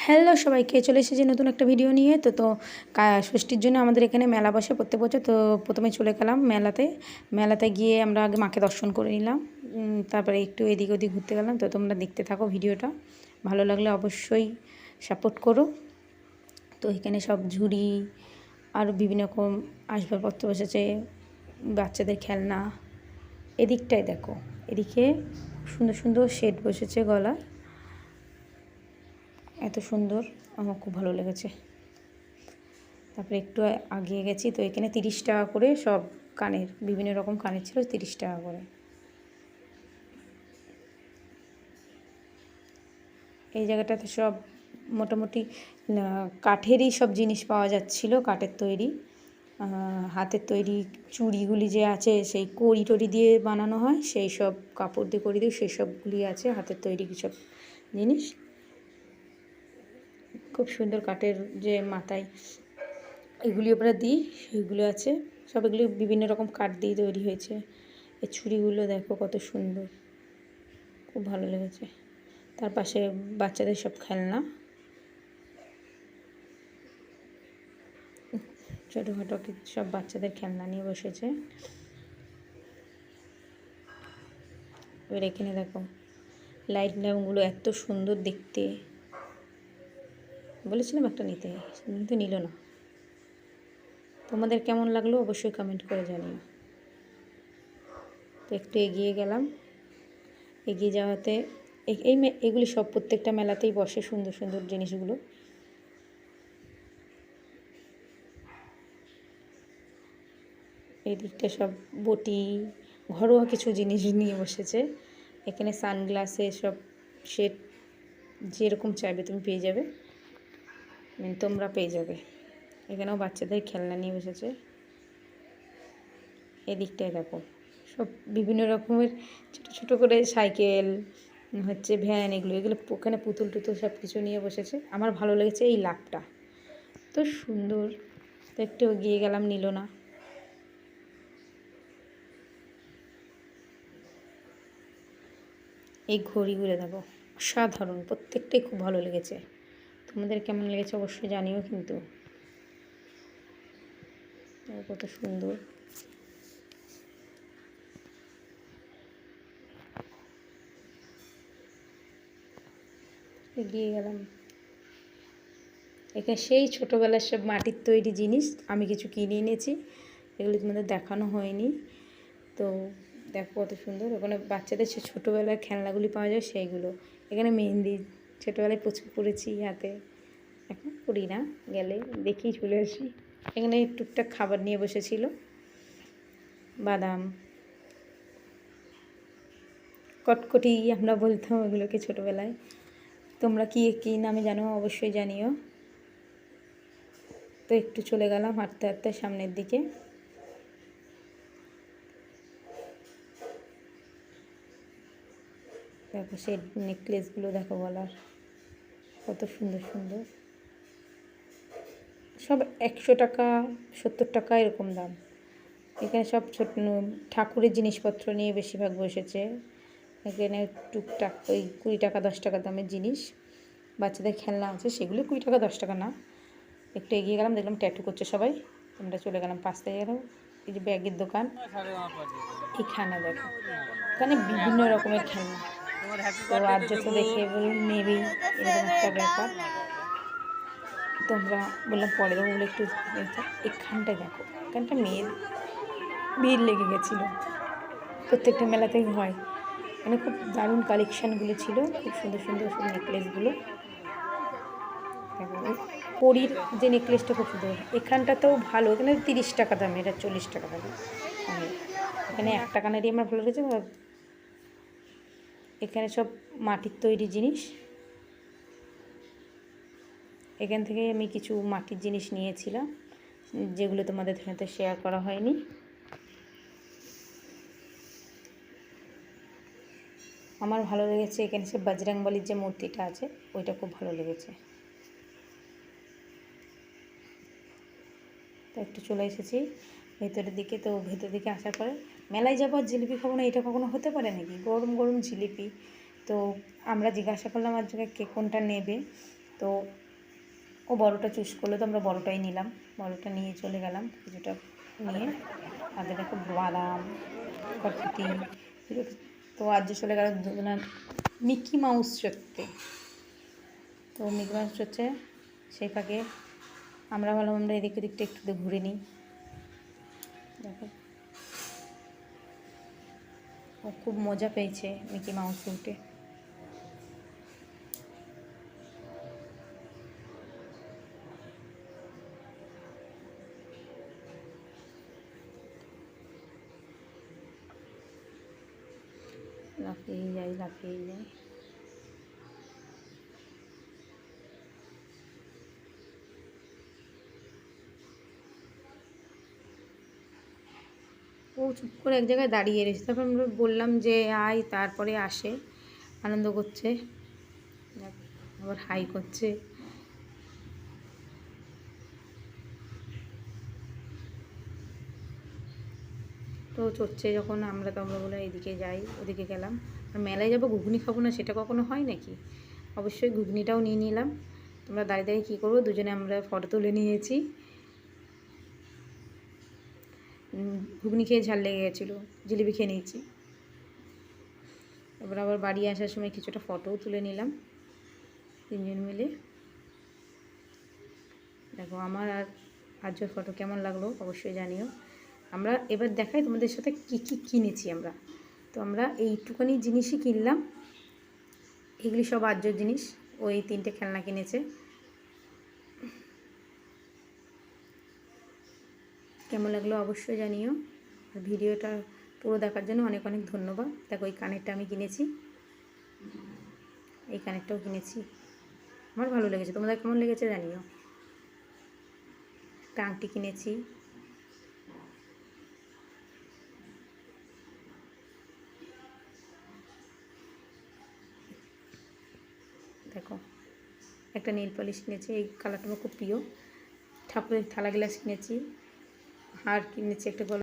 Hello সবাই সবাইকে, চলে এসেছি নতুন একটা ভিডিও নিয়ে। তো তো ষষ্ঠীর জন্য আমাদের এখানে মেলা বসে প্রত্যেক বছর। তো, প্রথমে চলে গেলাম মেলাতে। মেলাতে গিয়ে আমরা আগে মাকে দর্শন করে নিলাম। তারপরে একটু এদিক ওদিক ঘুরতে গেলাম। তো, তোমরা দেখতে থাকো ভিডিওটা। ভালো লাগলে অবশ্যই সাপোর্ট করো। তো, এখানে সব ঝুড়ি আর বিভিন্ন রকম আসবাবপত্র বসেছে। বাচ্চাদের খেলনা। এদিকটাই দেখো, এদিকে সুন্দর সুন্দর শেড বসেছে গলা এত সুন্দর, আমার খুব ভালো লেগেছে। তারপরে একটু আগিয়ে গেছি, তো এখানে তিরিশ টাকা করে সব কানের, বিভিন্ন রকম কানের ছিল, তিরিশ টাকা করে। এই জায়গাটাতে সব মোটামুটি কাঠেরই সব জিনিস পাওয়া যাচ্ছিল, কাঠের তৈরি। হাতের তৈরি চুড়িগুলি যে আছে, সেই কড়ি টড়ি দিয়ে বানানো হয়, সেই সব কাপড় দিয়ে করি দিয়ে, সেই সবগুলি আছে, হাতের তৈরি সব জিনিস। খুব সুন্দর কাঠের যে মাথায় এগুলি আমরা দিই, সেগুলো আছে। সব এগুলি বিভিন্ন রকম কাঠ দিয়ে তৈরি হয়েছে। এই ছুরিগুলো দেখো কত সুন্দর। খুব ভালো লেগেছে। তার পাশে বাচ্চাদের সব খেলনা। ছোটোখাটো সব বাচ্চাদের খেলনা নিয়ে বসেছে। এবার এখানে দেখো, লাইট ল্যাম্পগুলো এত সুন্দর দেখতে। বলেছিলাম একটা নিতে কিন্তু নিল না। তোমাদের কেমন লাগল অবশ্যই কমেন্ট করে জানিও। তো একটু এগিয়ে গেলাম। এগিয়ে যাওয়াতে এই এগুলি সব প্রত্যেকটা মেলাতেই বসে সুন্দর সুন্দর জিনিসগুলো। এই দিকটা সব বটি, ঘরোয়া কিছু জিনিস নিয়ে বসেছে। এখানে সানগ্লাসে সব সেট যেরকম চাইবে তুমি পেয়ে যাবে। মানে তোমরা পেয়ে যাবে। এখানেও বাচ্চাদের খেলনা নিয়ে বসেছে। এদিকটায় দেখো, সব বিভিন্ন রকমের ছোট ছোট করে সাইকেল, হচ্ছে ভ্যান, এগুলো এগুলো ওখানে পুতুল টুতুল সব কিছু নিয়ে বসেছে। আমার ভালো লেগেছে এই লাভটা তো সুন্দর। তো একটু এগিয়ে গেলাম, নিল না। এই ঘড়িগুলো দেখো, অসাধারণ। প্রত্যেকটাই খুব ভালো লেগেছে। তোমাদের কেমন লেগেছে অবশ্যই জানিও কিন্তু। কত সুন্দর। এগিয়ে গেলাম। এখানে সেই ছোটোবেলার সব মাটির তৈরি জিনিস আমি কিছু কিনে এনেছি। এগুলো তোমাদের দেখানো হয়নি। তো দেখো কত সুন্দর। ওখানে বাচ্চাদের সে ছোটোবেলার খেলনাগুলি পাওয়া যায় সেইগুলো। এখানে মেহেন্দি ছোটোবেলায় প্রচুর পড়েছি হাতে। এখন করি না, গেলে দেখেই চলে আসি। এখানে টুকটাক খাবার নিয়ে বসেছিল। বাদাম। কটকটি আমরা বলতাম ওগুলোকে ছোটোবেলায়। তোমরা কি, কী নামে জানো? অবশ্যই জানিও। তো একটু চলে গেলাম হাঁটতে হাঁটতে সামনের দিকে। দেখো সেই নেকলেসগুলো দেখো গলার, কত সুন্দর সুন্দর। সব একশো টাকা, সত্তর টাকা এরকম দাম। এখানে সব ছোট ঠাকুরের জিনিসপত্র নিয়ে বেশিরভাগ বসেছে। এখানে টুকটাক ওই কুড়ি টাকা, দশ টাকা দামের জিনিস। বাচ্চাদের খেলনা আছে, সেগুলো কুড়ি টাকা, দশ টাকা না। একটু এগিয়ে গেলাম, দেখলাম ট্যাটু করছে সবাই। আমরা চলে গেলাম, পাঁচটায় গেলাম। এই যে ব্যাগের দোকান। এখানে দেখো, এখানে বিভিন্ন রকমের খেলনা। তো আর যত দেখে বলুন নেবে এরকম একটা ব্যাপার। তোমরা বললাম পরে দেবো বলে একটু। এখানটা দেখো। এখানটা মেয়ের ভিড় লেগে গেছিল। প্রত্যেকটা মেলাতেই হয়। মানে খুব দারুণ কালেকশানগুলো ছিল খুব সুন্দর সুন্দর সব নেকলেসগুলো ওই যে নেকলেসটা খুব সুন্দর। এখানটাতেও ভালো এখানে তিরিশ টাকা দাম এটা চল্লিশ টাকা দাম। এখানে এক টাকা নাড়িয়ে আমার ভালো লেগেছে এখানে সব মাটির তৈরি জিনিস। এখান থেকে আমি কিছু মাটির জিনিস নিয়েছিলাম, যেগুলো তোমাদের সাথে শেয়ার করা হয়নি। আমার ভালো লেগেছে এখানে সে বজরংবলির যে মূর্তিটা আছে, ওইটা খুব ভালো লেগেছে। তো একটু চলে এসেছি। ভেতরের দিকে তো ভেতর দিকে আসার পরে মেলায় যাব আর জিলিপি খাব না, এটা কখনো হতে পারে নাকি? গরম গরম জিলিপি। তো আমরা জিজ্ঞাসা করলাম আর জায়গায় কে কোনটা নেবে? তো ও বড়টা চুজ করল, তো আমরা বড়টাই নিলাম। বড়টা নিয়ে চলে গেলাম কিছুটা নিয়ে। আগে দেখো বাদাম, কটকুটি, তো আজ চলে গেল দুজনা মিকি মাউস চড়তে। তো মিকি মাউস চড়ছে, সেই ফাঁকে। আমরা ভাবলাম আমরা এদিক ওদিকটা একটু ঘুরে নিই। দেখো। ও খুব মজা পেয়েছে মিকি মাউস উঠে। লাফিয়ে যাই লাফিয়ে যাই ও চুপ করে এক জায়গায় দাঁড়িয়ে রয়েছে। তারপর আমরা বললাম যে, আয়, তারপরে আসে। আনন্দ করছে। আবার হাই করছে। তো চড়ছে যখন, আমরা তো আমরা বলে এদিকে যাই, ওদিকে গেলাম। আর মেলায় যাব, ঘুগনি খাব না, সেটা কখনো হয় নাকি? অবশ্যই ঘুগনিটাও নিয়ে নিলাম। তোমরা দাঁড়িয়ে দাঁড়িয়ে কী করব? দুজনে আমরা ফটো তুলে নিয়েছি। ঘুগনি খেয়ে ঝাল লেগে গেছিল, জিলিপি খেয়ে নিয়েছি। তারপর আবার বাড়ি আসার সময় কিছুটা ফটোও তুলে নিলাম, তিনজন মিলে। দেখো, আমার আর আর্যর ফটো কেমন লাগল অবশ্যই জানিও। আমরা এবার দেখাই তোমাদের সাথে কী কী কিনেছি আমরা। তো আমরা এইটুখানি জিনিসই কিনলাম, এগুলি সব আর্যর জিনিস ওই তিনটে খেলনা কিনেছে। কেমন লাগল অবশ্যই জানিও। আর ভিডিওটা পুরো দেখার জন্য অনেক অনেক ধন্যবাদ। দেখো, এই কানেরটা আমি কিনেছি। এই কানেরটাও কিনেছি। আমার ভালো লেগেছে। তোমাদের কেমন লেগেছে জানিও। একটা আংটি কিনেছি। দেখো, একটা নীল পলিশ কিনেছি। এই কালারটা আমার খুব প্রিয়। ঠাকুরের থালা গ্লাস কিনেছি। হার কিনেছি একটা